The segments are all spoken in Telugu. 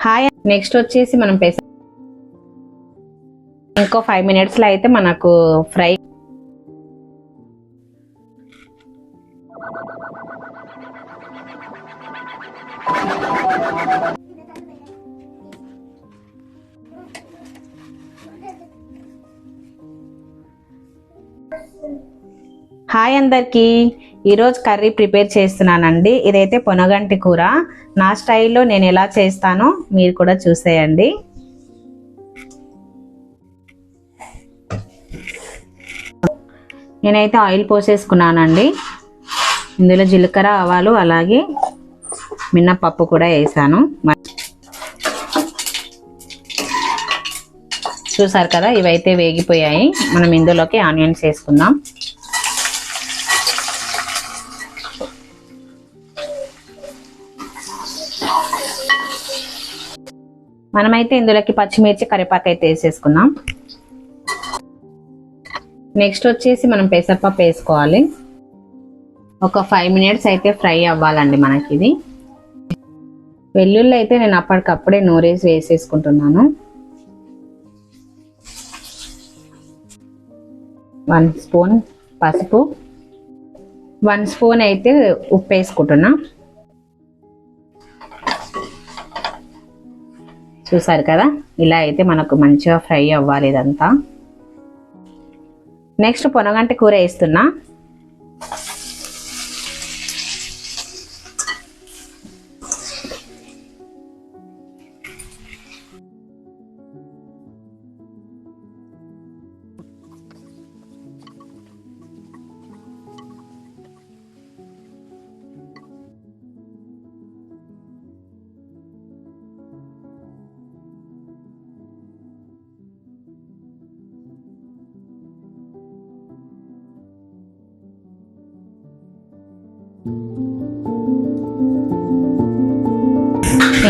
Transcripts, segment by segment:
హాయ్ నెక్స్ట్ వచ్చేసి మనం పెస ఇంకో ఫైవ్ మినిట్స్లో అయితే మనకు ఫ్రై హాయ్ అందరికీ. ఈరోజు కర్రీ ప్రిపేర్ చేస్తున్నానండి. ఇదైతే పొనగంటి కూర. నా స్టైల్లో నేను ఎలా చేస్తానో మీరు కూడా చూసేయండి. నేనైతే ఆయిల్ పోసేసుకున్నానండి. ఇందులో జీలకర్ర ఆవాలు అలాగే మిన్నపప్పు కూడా వేసాను. చూసారు కదా ఇవైతే వేగిపోయాయి. మనం ఇందులోకి ఆనియన్స్ వేసుకుందాం. మనమైతే ఇందులోకి పచ్చిమిర్చి కరివేపాకు అయితే వేసేసుకుందాం. నెక్స్ట్ వచ్చేసి మనం పెసరపప్పు వేసుకోవాలి. ఒక ఫైవ్ మినిట్స్ అయితే ఫ్రై అవ్వాలండి మనకి ఇది. వెల్లుల్లి అయితే నేను అప్పటికప్పుడే నూరేసి వేసేసుకుంటున్నాను. వన్ స్పూన్ పసుపు. వన్ స్పూన్ అయితే ఉప్పు వేసుకుంటున్నా. చూసారు కదా? ఇలా అయితే మనకు మంచిగా ఫ్రై అవ్వాలి ఇదంతా. నెక్స్ట్ పొనగంటి కూర వేస్తున్నా.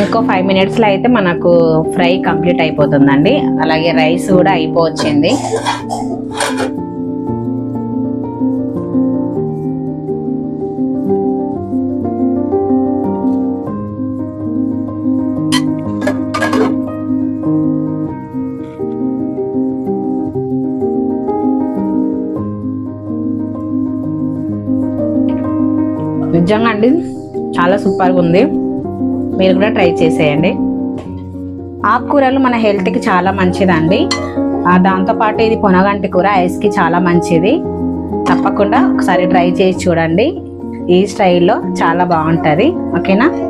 ఇంకో ఫైవ్ మినిట్స్లో అయితే మనకు ఫ్రై కంప్లీట్ అయిపోతుందండి. అలాగే రైస్ కూడా అయిపోవచ్చింది. నిజంగా అండి చాలా సూపర్గా ఉంది. మీరు కూడా ట్రై చేసేయండి. ఆకుకూరలు మన హెల్త్కి చాలా మంచిదండి. దాంతోపాటు ఇది పొనగంటి కూర ఐస్కి చాలా మంచిది. తప్పకుండా ఒకసారి ట్రై చేసి చూడండి. ఈ స్టైల్లో చాలా బాగుంటుంది. ఓకేనా?